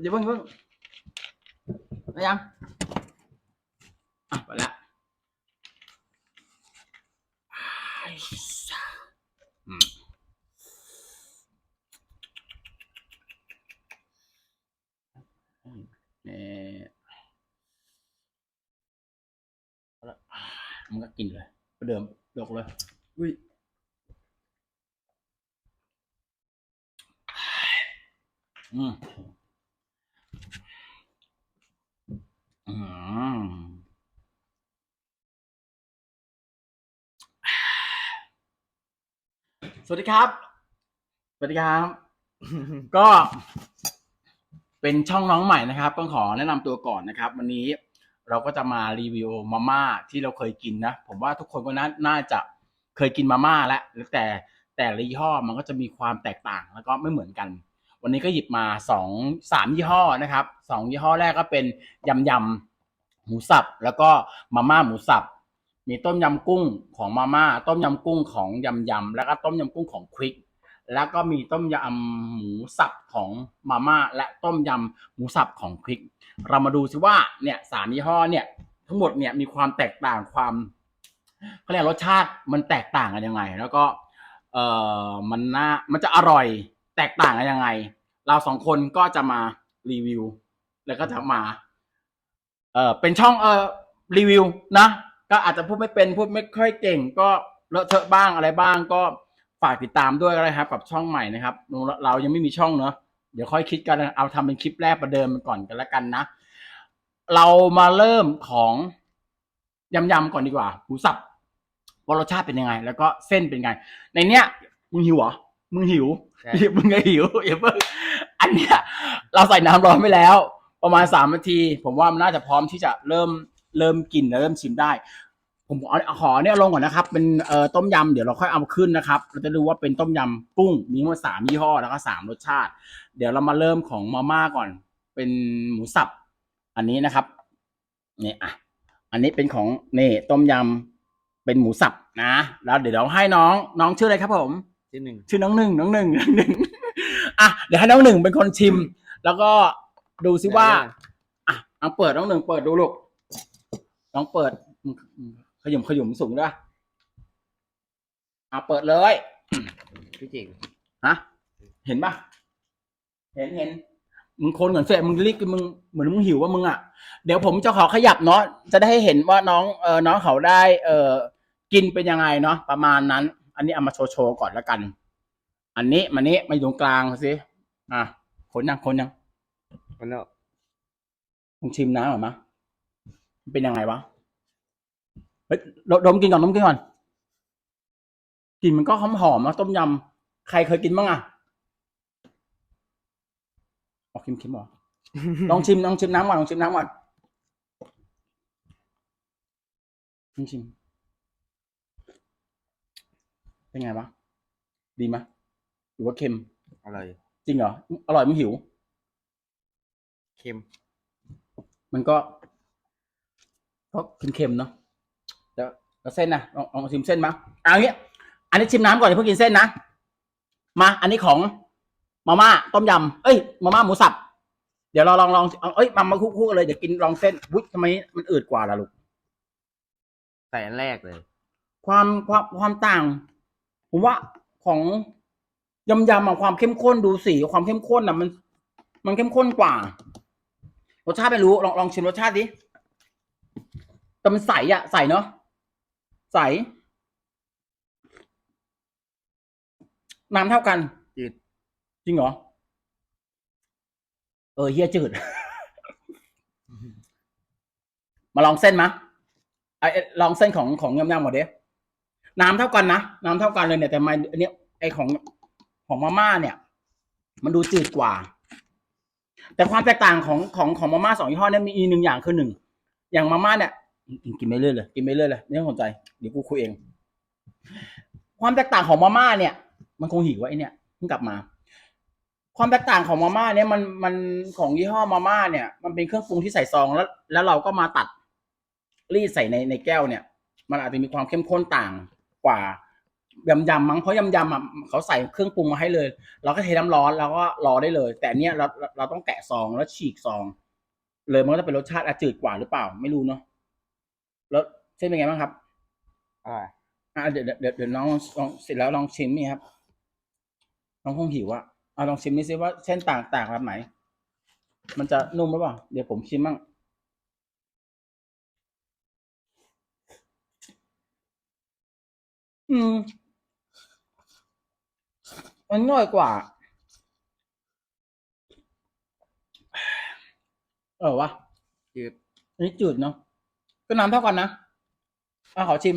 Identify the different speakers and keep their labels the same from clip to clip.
Speaker 1: เดี๋ยวเพิ่งเพิ่งได้ยังอะไปละอืมนี่เอาละมันก็กินเลยประเดิมยกเลยอุ้ยอืม อืมสวัสดีครับ สวัสดีครับ ก็ เป็นช่องน้องใหม่นะครับต้องขอแนะนำตัวก่อนนะครับ วันนี้เราก็จะมารีวิวมาม่าที่เราเคยกินนะ ผมว่าทุกคนก็น่าน่าจะเคยกินมาม่าแล้วแต่แต่ละยี่ห้อมันก็จะมีความแตกต่างแล้วก็ไม่เหมือนกัน วันนี้ก็หยิบมาสองสามยี่ห้อนะครับสองยี่ห้อแรกก็เป็นยำยำหมูสับ แล้วก็มาม่าหมูสับ มีต้มยำกุ้งของมาม่าต้มยำกุ้งของยำยำแล้วก็ต้มยำกุ้งของควิกแล้วก็มีต้มยำหมูสับของมาม่าและต้มยำหมูสับของควิก เรามาดูซิว่าเนี่ยสามยี่ห้อเนี่ยทั้งหมดเนี่ยมีความแตกต่างความเขาเรียกรสชาติมันแตกต่างกันยังไง แล้วก็เออมันน่ามันจะอร่อย แตกต่างกันยังไง เราสองคนก็จะมารีวิว แล้วก็จะมา เออเป็นช่องเออรีวิวนะ ก็อาจจะพูดไม่เป็นพูดไม่ค่อยเก่ง ก็เลอะเทอะบ้างอะไรบ้าง ก็ฝากติดตามด้วยก็ได้ครับ กับช่องใหม่นะครับ เราเรายังไม่มีช่องเนอะเดี๋ยวค่อยคิดกันเอาทำเป็นคลิปแรกประเดิมมันก่อนกันแล้วกันนะ เรามาเริ่มของยำยำๆก่อนดีกว่าหมูสับว่ารสชาติเป็นยังไง แล้วก็เส้นเป็นไง ในเนี้ยมึงหิวเหรอ มึงหิว
Speaker 2: ใช่
Speaker 1: มึงก็หิวอย่าเพิ่งอันเนี้ยเราใส่น้ำร้อนไปแล้ว ประมาณสามนาที ผมว่ามันน่าจะพร้อมที่จะเริ่มเริ่มกินและเริ่มชิมได้ ผมขอขอเนี่ยลงก่อนนะครับ เป็นเอ่อต้มยำเดี๋ยวเราค่อยเอาขึ้นนะครับ เราจะดูว่าเป็นต้มยำกุ้งมีทั้งหมดสามยี่ห้อแล้วก็สามรสชาติ เดี๋ยวเรามาเริ่มของมาม่าก่อน เป็นหมูสับ อันนี้นะครับนี่อะ อันนี้เป็นของนี่ต้มยำเป็นหมูสับนะ แล้วเดี๋ยวเราให้น้องน้องชื่ออะไรครับผม
Speaker 2: ที่หนึ่ง
Speaker 1: ชื่อน้องหนึ่งน้องหนึ่งน้องหนึ่งอะเดี๋ยวให้น้องหนึ่งเป็นคนชิม แล้วก็ดูซิว่าอะลองเปิดน้องหนึ่งเปิดดูลูกลองเปิดขยุมขยุมสูงด้วยอะเปิดเลย
Speaker 2: พี่เจ๋ง
Speaker 1: ฮะเห็นปะเห็นเห็นมึงคนเหมือนเฟะมึงรีบมึงเหมือนมึงหิวว่ามึงอะเดี๋ยวผมจะขอขยับเนาะจะได้ให้เห็นว่าน้องเออน้องเขาได้ เออกินเป็นยังไงเนาะประมาณนั้น อันนี้เอามาโชว์โชว์ก่อนแล้วกัน อันนี้มานี้มาอยู่ตรงกลางสิอะคนยังคนยัง
Speaker 2: มันเนาะ
Speaker 1: ลองชิมน้ำหน่อยมะมันเป็นยังไงวะเฮ้ยดดมกินก่อนดมกินก่อนกลิ่นมันก็หอมหอมๆนะต้มยำใครเคยกินบ้างอะออกเค็มๆหรอลองชิมลองชิมน้ำก่อนลองชิมน้ำก่อนลองชิม เป็นไงวะดีไหมหรือว่าเค็ม
Speaker 2: อร่อย
Speaker 1: จริงเหรออร่อยมึงหิว
Speaker 2: เค็ม
Speaker 1: มันก็ก็เค็มๆเนาะแล้วแล้วเส้นนะลองลองชิมเส้นมาเอาอย่างเงี้ยอันนี้ชิมน้ำก่อนอย่าเพิ่งกินเส้นนะมา อันนี้ของมาม่าต้มยำเอ้ยมาม่าหมูสับเดี๋ยวเราลองลองเอาเอ้ยมามาคู่ๆกันเลยเดี๋ยวกินลองเส้นวุ้ยทำไมมันอืดกว่าล่ะลูก
Speaker 2: ใส่อันแรกเลย
Speaker 1: ความความความต่าง ผมว่าของยำยำอะความเข้มข้นดูสีความเข้มข้นอะมัน มันเข้มข้นกว่า รสชาติไม่รู้ลองลองชิมรสชาติดิแต่มันใสอะใสเนาะใส น้ำเท่ากัน
Speaker 2: จืด
Speaker 1: จริงเหรอ เออเฮียจืด มาลองเส้นมะไอไอ้ลองเส้นของของยำยำก่อนเด้ น้ำเท่ากันนะ น้ำเท่ากันเลยเนี่ย แต่ทำไมอันเนี้ยไอของของมาม่าเนี่ย มันดูจืดกว่า แต่ความแตกต่างของของของมาม่าสองยี่ห้อเนี่ยมีอีกหนึ่งอย่างคือหนึ่งอย่างมาม่าเนี่ยกินไปเรื่อยเลยกินไปเรื่อยเลยไม่ต้องสนใจเดี๋ยวกูคุยเอง ความแตกต่างของมาม่าเนี่ย มันคงหิวไอ้เนี่ยเพิ่งกลับมา ความแตกต่างของมาม่าเนี่ยมันมันของยี่ห้อมาม่าเนี่ย มันเป็นเครื่องปรุงที่ใส่ซองแล้ว แล้วเราก็มาตัดรีดใส่ในในแก้วเนี่ย มันอาจจะมีความเข้มข้นต่าง กว่ายำยำมั้งเพราะยำยำอะเขาใส่เครื่องปรุงมาให้เลย เราก็เทน้ำร้อนแล้วก็รอได้เลย แต่อันเนี้ยเราเราเราต้องแกะซองแล้วฉีกซอง เลยมันก็จะเป็นรสชาติอาจจืดกว่าหรือเปล่า ไม่รู้เนาะแล้วเส้นเป็นไงบ้างครับ
Speaker 2: อร่อย
Speaker 1: อะเดี๋ยวเดี๋ยวเดี๋ยวเดี๋ยวน้องลองเสร็จแล้วลองชิมนี่ครับน้องคงหิวอะเอาลองชิมนี่ซิว่าเส้นต่างต่างแบบไหน มันจะนุ่มหรือเปล่า เดี๋ยวผมชิมมั่ง อืมมันง่อยกว่า เออวะ
Speaker 2: จืด
Speaker 1: อันนี้จืดเนาะก็น้ำเท่ากันนะอะขอชิม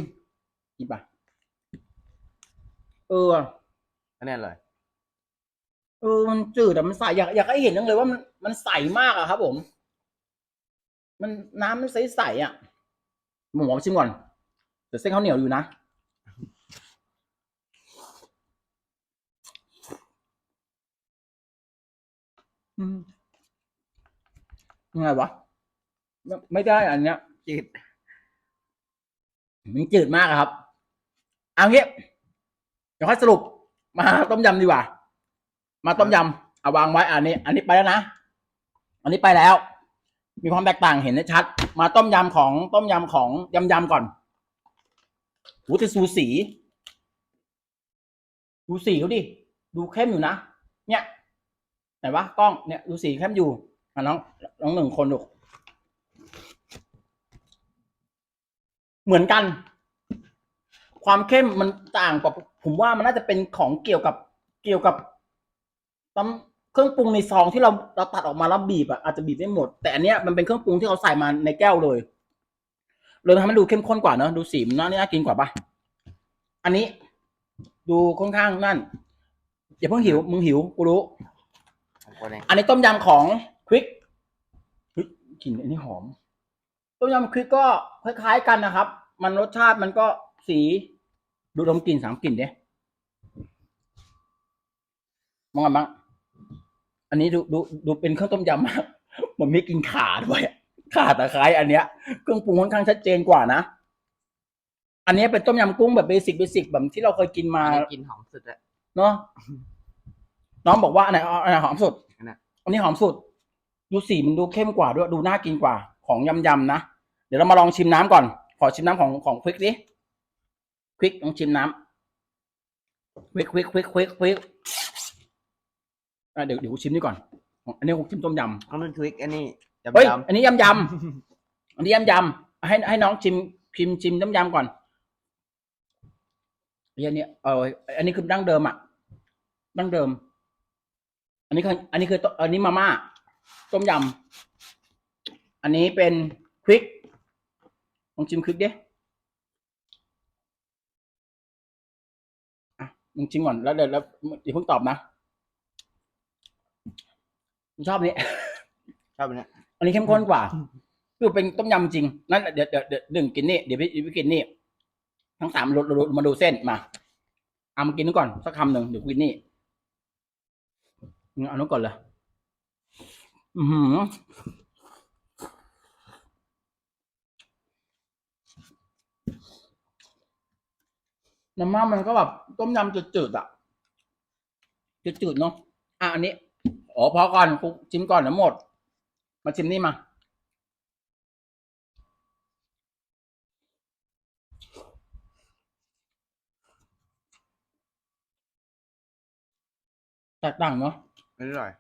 Speaker 1: นี่ปะเออว่ะ
Speaker 2: อันนี้อร่อย
Speaker 1: เออมันจืดอะมันใสอยากอยากให้เห็นจังเลยว่ามันมันใสมากอะครับ ผม มันน้ำมันใสใสๆอะผมขอชิมก่อนแต่เส้นข้าวเหนียวอยู่นะ ยังไงวะไม่ไม่ได้อันเนี้ย
Speaker 2: จืด
Speaker 1: มันจืดมากอะครับ เอางี้เดี๋ยวค่อยสรุป มาต้มยำดีกว่า มาต้มยำเอาวางไว้อันนี้ อันนี้ไปแล้วนะ อันนี้ไปแล้ว มีความแตกต่างเห็นได้ชัด มาต้มยำของต้มยำของยำยำก่อนหูจะสูสีดูสีเขาดิ ดูเข้มอยู่นะ เนี่ย ไหนวะกล้องเนี่ยดูสีเข้มอยู่อะน้องน้องหนึ่งคนดูเหมือนกัน ความเข้มมันต่างกว่าผมว่ามันน่าจะเป็นของเกี่ยวกับเกี่ยวกับตำเครื่องปรุงในซองที่เราเราตัดออกมาแล้วบีบอะอาจจะบีบไม่หมด แต่อันเนี้ยมันเป็นเครื่องปรุงที่เขาใส่มาในแก้วเลยเลยทำให้ดูเข้มข้นกว่าเนอะดูสีมันน่าน่ากินกว่าปะอันนี้ ดูค่อนข้างนั่นอย่าเพิ่งหิว มึงหิวกูรู้
Speaker 2: ของคนเอง
Speaker 1: อันนี้ต้มยำของควิกเฮ้ยกลิ่นอันนี้หอม ต้มยำควิกก็คล้ายๆกันนะครับ มันรสชาติมันก็สีดูดมกลิ่นสามกลิ่นเด้มองกันบ้างอันนี้ดูดูดูเป็นเครื่องต้มยำมากมันมีกลินข่าด้วยอะข่าตะไคร้อันเนี้ยเครื่องปรุงค่อนข้างชัดเจนกว่านะอันนี้เป็นต้มยำกุ้งแบบเบสิกเบสิกแบบที่เราเคยกินมา
Speaker 2: อันนี้กินหอมสุดอะ
Speaker 1: เนาะ น้องบอกว่าอันไหนอันไหนหอมสุด
Speaker 2: อันนั้น
Speaker 1: อันนี้หอมสุด ดูสีมันดูเข้มกว่าด้วยดูน่ากินกว่า ของยำยำๆนะเดี๋ยวเรามาลองชิมน้ำก่อน ขอชิมน้ำของของควิกดิควิกลองชิมน้ำควิกควิกควิกควิกควิกอะเดี๋ยวเดี๋ยวกูชิมนี่ก่อน อันนี้กูชิมต้มยำ
Speaker 2: อันนั้นทวิกอันนี้
Speaker 1: เฮ้ย
Speaker 2: ยำย
Speaker 1: อันนี้ยำยำอันนี้ยำยำให้ให้น้องชิมชิมชิมน้ำยำก่อนไอ้อันนี้เอออันนี้คือดั้งเดิมอะดั้งเดิมอั นนี้คืออันนี้คืออันนี้มาม่าต้มยำ อันนี้เป็นควิกลองชิมควิกดิอะมึงชิมก่อนแล้วเดี๋ยวแล้วอย่าเพิ่งตอบนะมึงชอบอันนี้ำ
Speaker 2: ชอบอันเนี้ย
Speaker 1: อันนี้เข้มข้นกว่าคือเป็นต้มยำจริง นั่นเดี๋ยวเดี๋ยวเดี๋ยวหนึ่งกินนี่เดี๋ยวพี่พี่กินนี่ทั้งสามรสรสมาดูเส้นมาเอามากินนี่ก่อนสักคำหนึ่งเดี๋ยวกินนี่งั้น เอานู้นก่อนเลยอือหือน้ำมันมันก็แบบต้มยำจืดๆอะจืดๆเนาะอะอันนี้อ๋อพอก่อนคุชิมก่อนนะหมด มาชิมนี่มาแตกต่างเนาะ
Speaker 2: อันนี้อร่อย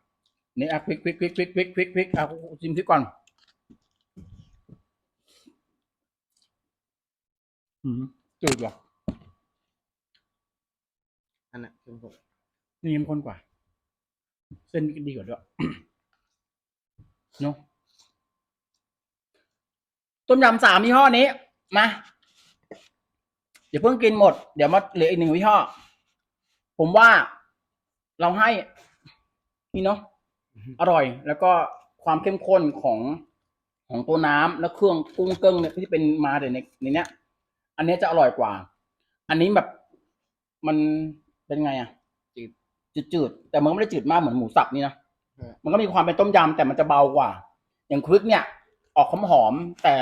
Speaker 1: นี่อะพลิกพลิกพลิกพลิกพลิกพลิกพลิกอะชิมพลิกก่อน อืมจืดว่ะ
Speaker 2: อันนั้นเข้มข้น
Speaker 1: นี่มันข้นกว่า เส้นดีกว่าด้วยเนาะต้มยำสามยี่ห้อนี้ มา เดี๋ยวเพิ่งกินหมด เดี๋ยวมาเหลืออีกหนึ่งยี่ห้อ ผมว่าเราให้ นี่เนาะอร่อย แล้วก็ความเข้มข้นของของตัวน้ำและเครื่องกุ้งเกิ้งเนี่ยที่เป็นมาแต่ในในเนี้ย อันเนี้ยจะอร่อยกว่า อันนี้แบบมันเป็นไงอะ
Speaker 2: จืด
Speaker 1: จืดๆแต่มันก็ไม่ได้จืดมากเหมือนหมูสับนี่นะ
Speaker 2: เออ
Speaker 1: มันก็มีความเป็นต้มยำแต่มันจะเบากว่า อย่างควิกเนี่ย ออกหอมๆแต่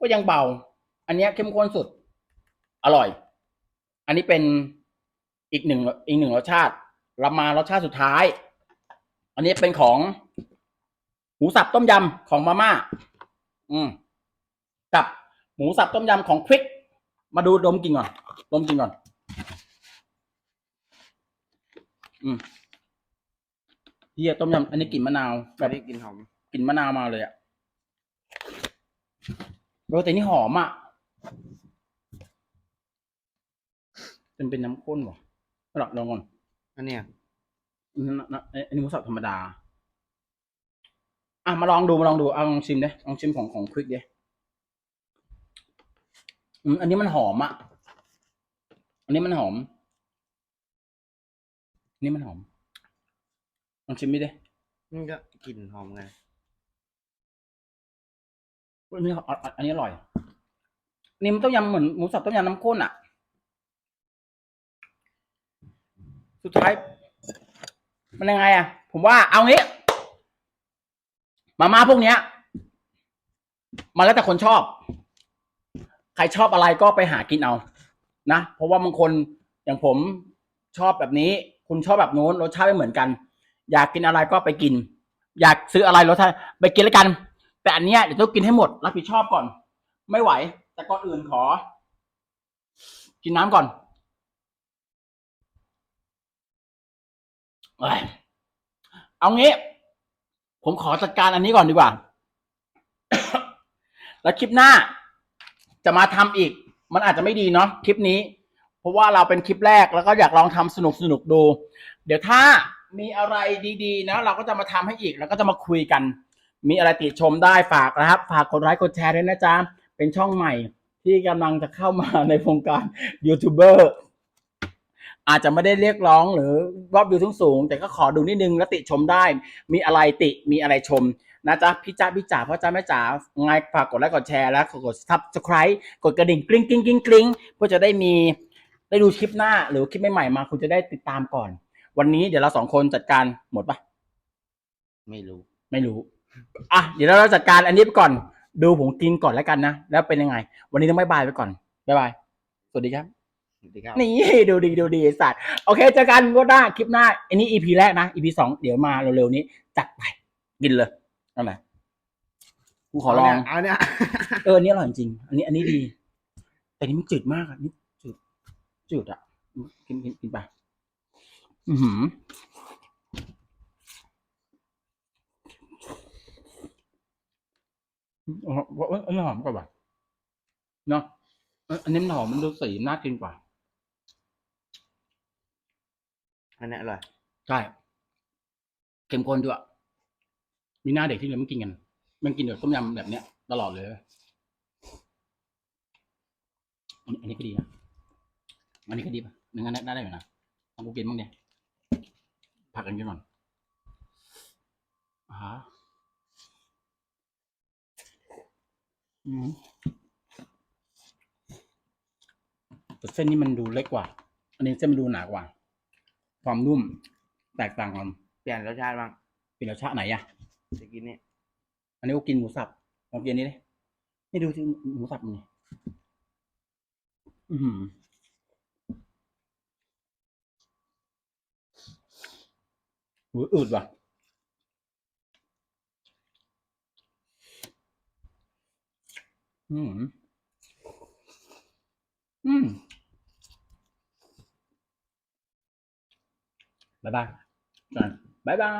Speaker 1: ก็ยังเบา อันเนี้ยเข้มข้นสุด อร่อย อันนี้เป็นอีกหนึ่งอีกหนึ่งรสชาติ เรามารสชาติสุดท้าย อันนี้เป็นของหมูสับต้มยำของมาม่า อืม กับหมูสับต้มยำของควิก มาดูดมกินก่อน ดมกินก่อน อืมเฮียต้มยำอันนี้กลิ่นมะนาว
Speaker 2: แบ
Speaker 1: แบบบ
Speaker 2: นี้กลินหอม
Speaker 1: กลิ่นมะนาวมาเลยอะโรต่นี่หอมอะเป็นเป็นน้ำข้นวะลองลองก่อน
Speaker 2: อันเนี้ย
Speaker 1: อันนั้นนะอันนี้หมูสับธรรมดา อะมาลองดูมาลองดูเอาลองชิมดิลองชิมของของควิกดิอืมอันนี้มันหอมอะ อันนี้มันหอม อันนี้มันหอมลองชิมดิดิ
Speaker 2: นี่ก็กลิ่นหอมไง
Speaker 1: อันนี้อะอันนี้อร่อยอันนี้มันต้มยำเหมือนหมูสับต้มยำน้ำข้นอะ สุดท้าย มันยังไงอะผมว่าเอางี้ มาม่าพวกเนี้ย มันแล้วแต่คนชอบ ใครชอบอะไรก็ไปหากินเอา นะ เพราะว่าบางคนอย่างผมชอบแบบนี้ คุณชอบแบบโน้นรสชาติไม่เหมือนกัน อยากกินอะไรก็ไปกิน อยากซื้ออะไรรสชาติไปกินแล้วกัน แต่อันเนี้ยเดี๋ยวต้องกินให้หมดรับผิดชอบก่อน ไม่ไหว แต่ก่อนอื่นขอ กินน้ำก่อน เอางี้ ผมขอจัดการอันนี้ก่อนดีกว่า แล้วคลิปหน้า จะมาทำอีก มันอาจจะไม่ดีเนาะคลิปนี้ เพราะว่าเราเป็นคลิปแรกแล้วก็อยากลองทำสนุกสนุกดู เดี๋ยวถ้ามีอะไรดีๆ นะ เราก็จะมาทำให้อีก แล้วก็จะมาคุยกัน มีอะไรติชมได้ฝากนะครับ ฝากกดไลค์กดแชร์ด้วยนะจ๊ะเป็นช่องใหม่ที่กำลังจะเข้ามาในวงการยูทูบเบอร์ อาจจะไม่ได้เรียกร้องหรือรอบวิวสูงๆแต่ก็ขอดูนิดนึงแล้วติชมได้ มีอะไรติมีอะไรชมนะจ๊ะพี่จ้าพี่จ๋าพ่อจ้าแม่จ๋าไงฝากกดไลค์กดแชร์แล้วกด subscribe กดกระดิ่งกริ๊งกริ๊งกริ๊งกริ๊งเพื่อจะได้มีได้ดูคลิปหน้าหรือคลิปใหม่ๆมาคุณจะได้ติดตามก่อน วันนี้เดี๋ยวเราสองคนจัดการหมดปะ
Speaker 2: ไม่รู้
Speaker 1: ไม่รู้อะเดี๋ยวเราจัดการอันนี้ไปก่อน ดูผมกินก่อนแล้วกันนะ แล้วเป็นยังไง วันนี้ต้องบายบายไปก่อนบ๊ายบาย สวัสดีครับ
Speaker 2: สวัสดีครับ
Speaker 1: นี่ดูดีดูดีไอ้สัตว์โอเคเจอกันก็ได้คลิปหน้า อันนี้ EP แรกนะ EP สองเดี๋ยวมาเร็วๆนี้ จัดไปกินเลยนั่นแหละกูขอลอง
Speaker 2: เอาเนี่ย
Speaker 1: เอออันนี้อร่อยจริง อันนี้อันนี้ดี แต่นี่มันจืดมากอะนี่จืด จืดอะ กินกินกินไปอือหืออ๋อว่าเอยอันนี้หอมกว่าว่ะเนาะเอ้ยอันนี้มันหอมมันดูสีน่ากินกว่า
Speaker 2: อันนี้อร่อย
Speaker 1: ใช่เข้มข้นด้วย มีหน้าเด็กที่เราไม่กินกัน มันกินแบบต้มยำแบบเนี้ยตลอดเลย อันนี้อันนี้ก็ดีนะ อันนี้ก็ดีป่ะหนึ่งอันนี้ได้ได้อยู่นะลองกูกินบ้างเนี่ยผักกันกินก่อนอ่าฮะอืมแต่เส้นนี้มันดูเล็กกว่า อันนี้เส้นมันดูหนากว่า ความนุ่มแตกต่างกัน
Speaker 2: เปลี่ยนรสชาติบ้าง
Speaker 1: เป็นรสชาติไหนอะ
Speaker 2: จะกินนี่
Speaker 1: อันนี้ก็กินหมูสับลองกินอันนี้ดินี่ดูที่หมูสับมันนี่อือหือหูอืดว่ะอืมอืม บายบา